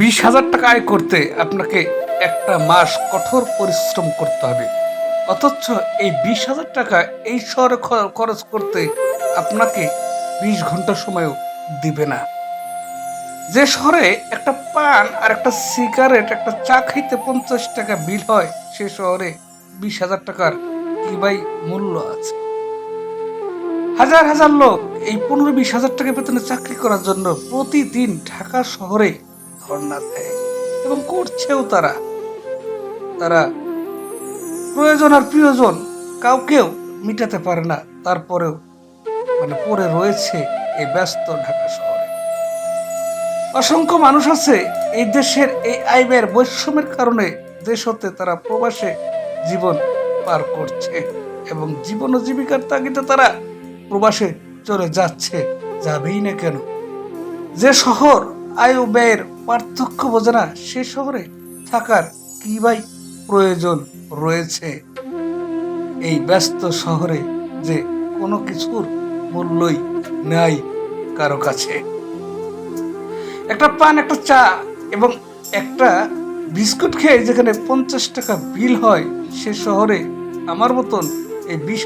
বিশ হাজার টাকা আয় করতে আপনাকে একটা মাস কঠোর পরিশ্রম করতে হবে। অথচ এই বিশ হাজার টাকা এই শহরে খরচ করতে আপনাকে বিশ ঘণ্টা সময়ও দিবে না। যে শহরে একটা পান আর একটা সিগারেট, একটা চা খাইতে পঞ্চাশ টাকা বিল হয়, সে শহরে বিশ হাজার টাকার কি ভাই মূল্য আছে? হাজার হাজার লোক এই পনেরো বিশ হাজার টাকা বেতনে চাকরি করার জন্য প্রতিদিন ঢাকা শহরে ধর্ণা দেয় এবং করছেও তারা। তারা প্রয়োজন আর প্রিয়জন কাউকেও মিটাতে পারে না। তারপরেও মানে পড়ে রয়েছে এই ব্যস্ত ঢাকা শহরে। অসংখ্য মানুষ আছে এই দেশের এই ব্যয়ের বৈষম্যের কারণে দেশ হতে তারা প্রবাসে জীবন পার করছে এবং জীবন ও জীবিকার তাগিদে তারা প্রবাসে চলে যাচ্ছে। যাবেই না কেন? যে শহর আয় ব্যয়ের পার্থক্য বোঝে না সে শহরে থাকার কি ভাই প্রয়োজন রয়েছে। এই ব্যস্ত শহরে যে কোনো কিছুর মূল্যই নাই কারও কাছে। একটা পান, একটা চা এবং একটা বিস্কুট খেয়ে যেখানে পঞ্চাশ টাকা বিল হয়, সে শহরে আমার মতন এই বিশ